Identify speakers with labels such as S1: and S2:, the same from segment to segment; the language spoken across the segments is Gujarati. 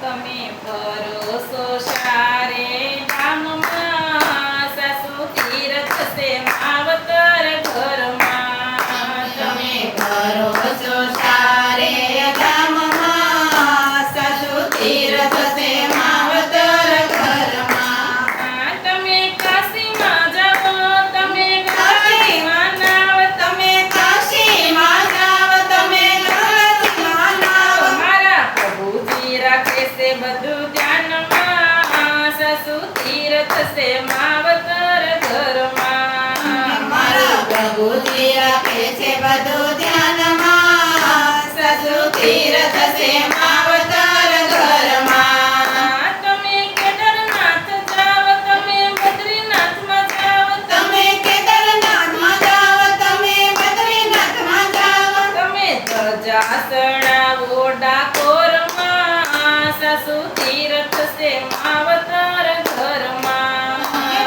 S1: તમે
S2: ભરોસો જાવ તમે
S1: બદ્રીનાથમાં જાવ
S2: તમે કેદારનાથમાં જાવ તમે બદ્રીનાથમાં જાવ
S1: તમે તો જાસણા ઓડા કોઈ સસુતી રથ સે માવતાર ઘરમાં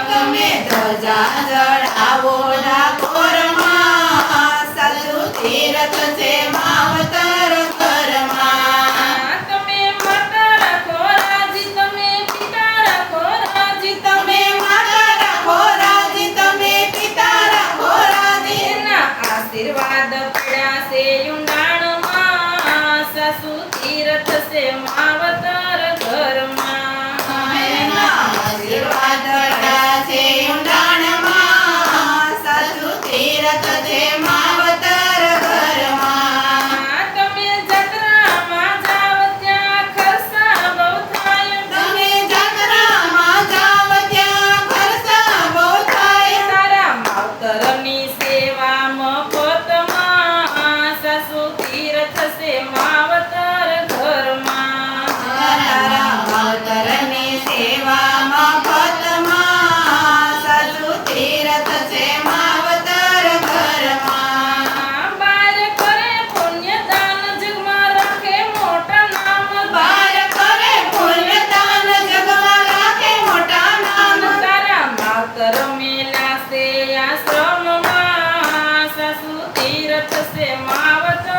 S2: તમે ધજા જડાવો ના કોરમાં સસુતી રથ સે માવતાર ઘરમાં
S1: તમે માતા રાખો રાજી તમે પિતા રાખો રાજી
S2: તમે માતા રાખો રાજી તમે પિતા રાખો રાજી
S1: ના આશીર્વાદ मावत తీరత
S2: సేమావతో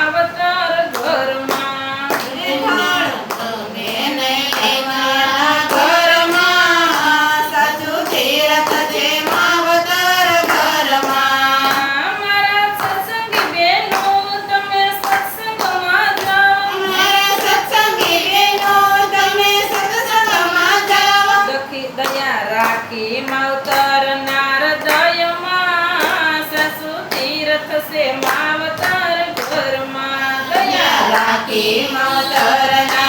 S2: માતા